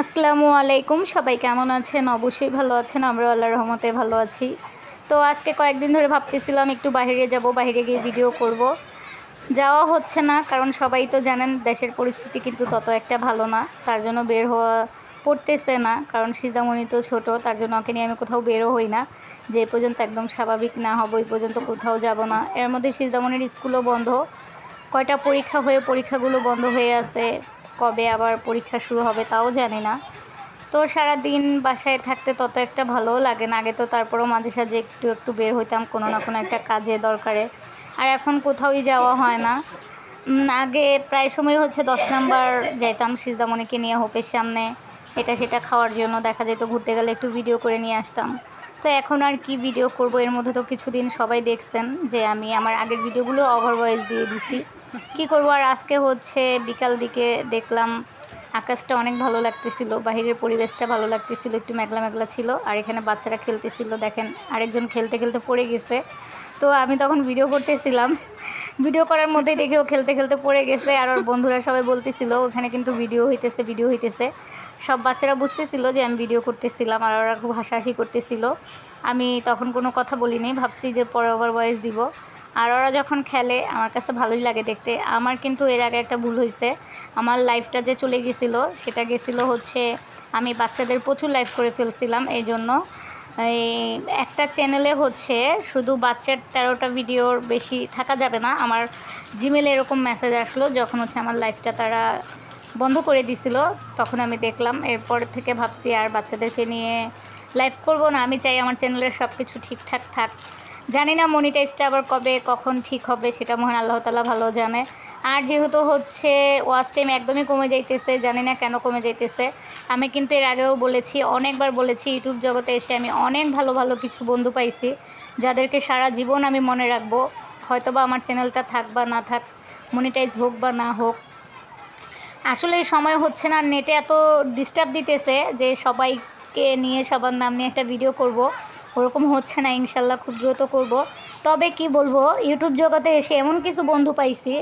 আসসালামু আলাইকুম। সবাই কেমন আছেন? অবশ্যই ভালো আছেন। আমরা আল্লাহ রহমতে ভালো আছি। তো আজকে কয়েকদিন ধরে ভাবতেছিলাম একটু বাইরে যাব, বাইরে গিয়ে ভিডিও করব। যাওয়া হচ্ছে না, কারণ সবাই তো জানেন দেশের পরিস্থিতি কিন্তু তত একটা ভালো না। তার জন্য বের হওয়া পড়তেছে না, কারণ সীতামণি তো ছোট, তার জন্য ওকে নিয়ে আমি কোথাও বেরো হই না। যে পর্যন্ত একদম স্বাভাবিক না হব এই পর্যন্ত কোথাও যাব না। এর মধ্যে সীতামণির স্কুলও বন্ধ। কয়টা পরীক্ষা হয়ে, পরীক্ষাগুলো বন্ধ হয়ে আছে। কবে আবার পরীক্ষা শুরু হবে তাও জানি না। তো সারা দিন বাসায় থাকতে তত একটা ভালোও লাগে না। আগে তো তারপরেও মাঝে সাঝে একটু একটু বের হইতাম কোনো না কোনো একটা কাজে দরকারে। আর এখন কোথাওই যাওয়া হয় না। আগে প্রায় সময় হচ্ছে দশ নাম্বার যাইতাম সিজদামণিকে নিয়ে হোপের সামনে। এটা সেটা খাওয়ার জন্য দেখা যেত ঘুরতে গেলে একটু ভিডিও করে নিয়ে আসতাম। তো এখন আর কি ভিডিও করব? এর মধ্যে তো কিছুদিন সবাই দেখছেন যে আমি আমার আগের ভিডিওগুলো ওভার ভয়েস দিয়ে দিছি। কি করব? আর আজকে হচ্ছে বিকাল দিকে দেখলাম আকাশটা অনেক ভালো লাগতেছিল, বাহিরের পরিবেশটা ভালো লাগতেছিল, একটু মেঘলা মেঘলা ছিল, আর এখানে বাচ্চারা খেলতেছিল, দেখেন আরেকজন খেলতে খেলতে পড়ে গেছে। তো আমি তখন ভিডিও করতেছিলাম। ভিডিও করার মধ্যেই দেখে ও খেলতে খেলতে পড়ে গেছে, আর ওর বন্ধুরা সবাই বলতেছিল, ওখানে কিন্তু ভিডিও হইতেছে ভিডিও হইতেছে। সব বাচ্চারা বুঝতেছিল যে আমি ভিডিও করতেছিলাম, আর ওরা খুব হাসাহাসি করতেছিল। আমি তখন কোনো কথা বলিনি, ভাবছি যে পরে ওভার ভয়েস দিব। আর ওরা যখন খেলে, আমার কাছে ভালোই লাগে দেখতে। আমার কিন্তু এর আগে একটা ভুল হয়েছে আমার লাইফটা যে চলে গেছিল, সেটা গেছিল হচ্ছে আমি বাচ্চাদের প্রচুর লাইভ করে ফেলছিলাম, এই জন্য। এই একটা চ্যানেলে হচ্ছে শুধু বাচ্চার তেরোটা ভিডিওর বেশি থাকা যাবে না। আমার জিমেলে এরকম মেসেজ আসলো, যখন হচ্ছে আমার লাইফটা তারা বন্ধ করে দিছিল, তখন আমি দেখলাম। এরপর থেকে ভাবছি, আর বাচ্চাদেরকে নিয়ে লাইভ করব না। আমি চাই আমার চ্যানেলের সব কিছু ঠিকঠাক থাক। জানি না মনিটাইজটা আবার কবে, কখন ঠিক হবে সেটা মহান আল্লাহ তালা ভালো জানে। আর যেহেতু হচ্ছে ওয়াচ টাইম একদমই কমে যাইতেছে, জানি না কেন কমে যাইতেছে। আমি কিন্তু এর আগেও বলেছি, অনেকবার বলেছি, ইউটিউব জগতে এসে আমি অনেক ভালো ভালো কিছু বন্ধু পাইছি, যাদেরকে সারা জীবন আমি মনে রাখব হয়তো বা আমার চ্যানেলটা থাক বা না থাক মনিটাইজ হোক বা না হোক। আসলে সময় হচ্ছে না নেটে এত ডিস্টার্ব দিতেছে যে সবাইকে নিয়ে, সবার নাম নিয়ে একটা ভিডিও করব। ওরকম হচ্ছে না, ইনশাল্লাহ খুব দ্রুত করব। তবে কি বলব ইউটিউব জগতে এসে এমন কিছু বন্ধু পাইছি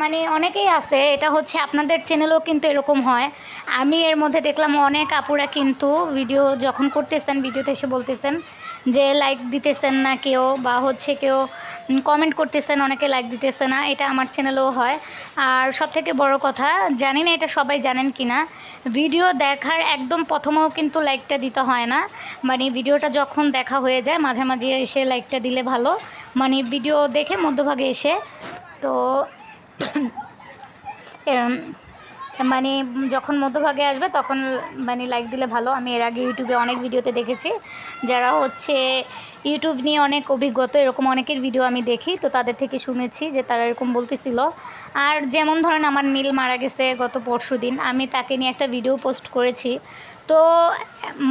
মানে অনেকেই আছে, এটা হচ্ছে আপনাদের চ্যানেলেও কিন্তু এরকম হয়। আমি এর মধ্যে দেখলাম অনেক আপুরা কিন্তু ভিডিও যখন করতেছেন ভিডিওতে এসে বলতেছেন যে লাইক দিতেছেন না কেউ বা হচ্ছে কেউ কমেন্ট করতেছেন, অনেকে লাইক দিতেছে না, এটা আমার চ্যানেলেও হয়। আর সব থেকে বড় কথা, জানি না এটা সবাই জানেন কি না ভিডিও দেখার একদম প্রথমেও কিন্তু লাইকটা দিতে হয় না। মানে ভিডিওটা যখন দেখা হয়ে যায় মাঝামাঝি এসে লাইকটা দিলে ভালো। মানে ভিডিও দেখে মধ্যভাগে এসে, তো মানে যখন মধ্যভাগে আসবে তখন মানে লাইক দিলে ভালো। আমি এর আগে ইউটিউবে অনেক ভিডিওতে দেখেছি। যারা হচ্ছে ইউটিউব নিয়ে অনেক অভিজ্ঞতা, এরকম অনেকের ভিডিও আমি দেখি, তো তাদের থেকে শুনেছি যে তারা এরকম বলতেছিল। আর যেমন ধরেন আমার নীল মারা গেছে গত পরশু দিন, আমি তাকে নিয়ে একটা ভিডিও পোস্ট করেছি। তো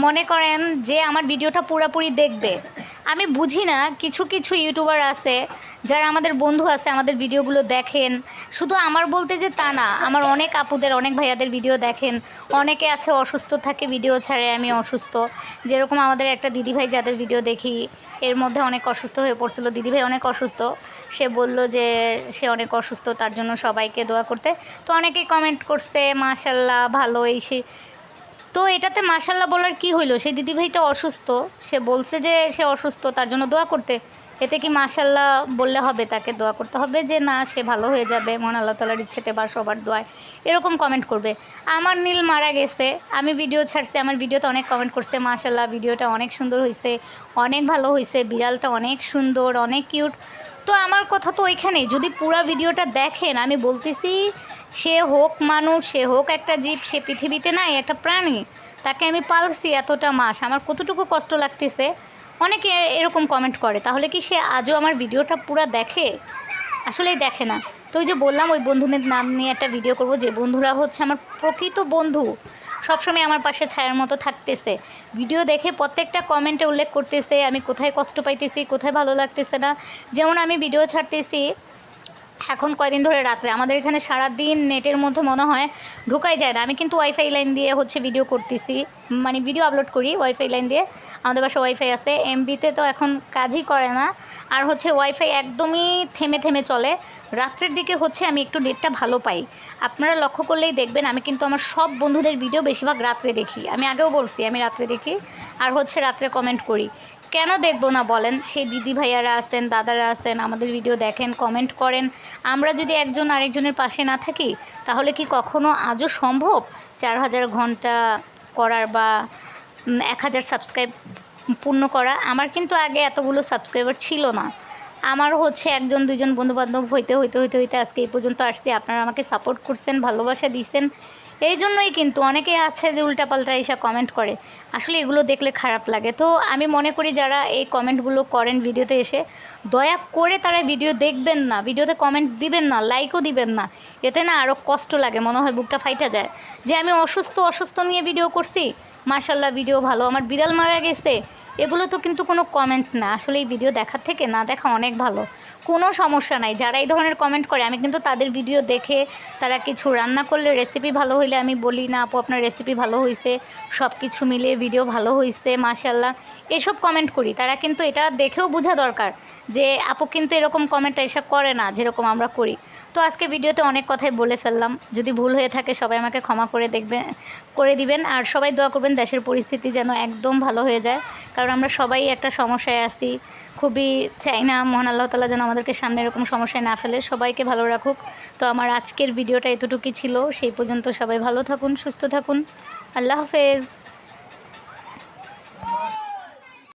মনে করেন যে আমার ভিডিওটা পুরোপুরি দেখবে। আমি বুঝি না, কিছু কিছু ইউটিউবার আছে যারা আমাদের বন্ধু আছে, আমাদের ভিডিওগুলো দেখেন। শুধু আমার বলতে যে তা না, আমার অনেক আপুদের, অনেক ভাইয়াদের ভিডিও দেখেন। অনেকে আছে অসুস্থ থাকে, ভিডিও ছাড়ে, আমি অসুস্থ। যেরকম আমাদের একটা দিদিভাই, যাদের ভিডিও দেখি, এর মধ্যে অনেক অসুস্থ হয়ে পড়ছিল। দিদিভাই অনেক অসুস্থ। সে বলল যে সে অনেক অসুস্থ, তার জন্য সবাইকে দোয়া করতে। তো অনেকেই কমেন্ট করছে মাশাল্লাহ ভালো, এই সে তো এটাতে মাশাল্লাহ বলার কি হইল? সেই দিদিভাইটা অসুস্থ, সে বলছে যে সে অসুস্থ, তার জন্য দোয়া করতে। এতে কি মাশাল্লাহ বললে হবে, তাকে দোয়া করতে হবে যে, না, সে ভালো হয়ে যাবে মন আল্লাহ তালার ইচ্ছেতে বা সবার দোয়ায়। এরকম কমেন্ট করবে। আমার নীল মারা গেছে, আমি ভিডিও ছাড়ছি, আমার ভিডিওতে অনেক কমেন্ট করছে মাশাল্লাহ ভিডিওটা অনেক সুন্দর হয়েছে অনেক ভালো হয়েছে বিড়ালটা অনেক সুন্দর, অনেক কিউট তো আমার কথা তো ওইখানেই, যদি পুরা ভিডিওটা দেখেন, আমি বলতেছি সে হোক মানুষ, সে হোক একটা জীব, সে পৃথিবীতে নাই, একটা প্রাণী, তাকে আমি পালছি এতটা মাস, আমার কতটুকু কষ্ট লাগতেছে? অনেকে এরকম কমেন্ট করে, তাহলে কি সে আজও আমার ভিডিওটা পুরো দেখে? আসলেই দেখে না। তো ওই যে বললাম, ওই বন্ধুদের নাম নিয়ে একটা ভিডিও করব, যে বন্ধুরা হচ্ছে আমার প্রকৃত বন্ধু, সবসময় আমার পাশে ছায়ার মতো থাকতেছে। ভিডিও দেখে প্রত্যেকটা কমেন্টে উল্লেখ করতেছে, আমি কোথায় কষ্ট পাইতেছি, কোথায় ভালো লাগতেছে না। যেমন আমি ভিডিও ছাড়তেছি এখন কয়দিন ধরে রাত্রে? আমাদের এখানে সারা দিন নেটের মধ্যে মনে হয় ঢোকাই যায় না। আমি কিন্তু ওয়াইফাই লাইন দিয়ে হচ্ছে ভিডিও করতেছি। মানে ভিডিও আপলোড করি ওয়াইফাই লাইন দিয়ে। আমাদের বাসায় ওয়াইফাই আছে। এমবিতে তো এখন কাজই করে না। আর হচ্ছে ওয়াইফাই একদমই থেমে থেমে চলে। রাত্রের দিকে হচ্ছে আমি একটু নেটটা ভালো পাই। আপনারা লক্ষ্য করলেই দেখবেন, আমি কিন্তু আমার সব বন্ধুদের ভিডিও বেশিরভাগ রাত্রে দেখি। আমি আগেও বলছি, আমি রাত্রে দেখি। আর হচ্ছে রাত্রে কমেন্ট করি। কেন দেখব না বলেন? সেই দিদি ভাইয়ারা আছেন, দাদারা আছেন, আমাদের ভিডিও দেখেন কমেন্ট করেন। আমরা যদি একজন আরেকজনের পাশে না থাকি, তাহলে কি কখনো আজও সম্ভব চার হাজার ঘণ্টা করার বা এক হাজার সাবস্ক্রাইব পূর্ণ করা? আমার কিন্তু আগে এতগুলো সাবস্ক্রাইবার ছিল না। আমার হচ্ছে একজন দুজন বন্ধুবান্ধব হইতে হইতে হইতে হইতে আজকে এই পর্যন্ত আসছি। আপনারা আমাকে সাপোর্ট করছেন, ভালোবাসা দিচ্ছেন এই জন্যই কিন্তু অনেকে আছে যে উল্টাপাল্টা এসে কমেন্ট করে। আসলে এগুলো দেখলে খারাপ লাগে। তো আমি মনে করি যারা এই কমেন্টগুলো করেন ভিডিওতে এসে, দয়া করে তারা ভিডিও দেখবেন না, ভিডিওতে কমেন্ট দিবেন না, লাইকও দিবেন না। এতে না আরও কষ্ট লাগে, মনে হয় বুকটা ফাইটা যায়। যে আমি অসুস্থ অসুস্থ নিয়ে ভিডিও করছি মার্শাল্লাহ ভিডিও ভালো, আমার বিড়াল মারা গেছে, এগুলো তো কিন্তু কোনো কমেন্ট না। আসলে এই ভিডিও দেখার থেকে না দেখা অনেক ভালো। কোনো সমস্যা নাই, যারা এই ধরনের কমেন্ট করে, আমি কিন্তু তাদের ভিডিও দেখে তারা কিছু রান্না করলে রেসিপি ভালো হইলে আমি বলি, না আপু, আপনার রেসিপি ভালো হয়েছে সব কিছু মিলিয়ে ভিডিও ভালো হয়েছে মাশাল্লাহ এসব কমেন্ট করি। তারা কিন্তু এটা দেখেও বোঝা দরকার যে, আপু কিন্তু এরকম কমেন্ট এসব করে না, যেরকম আমরা করি। তো আজকে ভিডিওতে অনেক কথাই বলে ফেললাম। যদি ভুল হয়ে থাকে, সবাই আমাকে ক্ষমা করে দেখবেন করে দিবেন। আর সবাই দোয়া করবেন দেশের পরিস্থিতি যেন একদম ভালো হয়ে যায়। কারণ আমরা সবাই একটা সমস্যায় আছি। খুবই চাই না, মহান আল্লাহ তালা যেন আমাদেরকে সামনে এরকম সমস্যায় না ফেলে। সবাইকে ভালো রাখুক। তো আমার আজকের ভিডিওটা এতটুকুই ছিল। সেই পর্যন্ত সবাই ভালো থাকুন, সুস্থ থাকুন। আল্লাহ হাফেজ।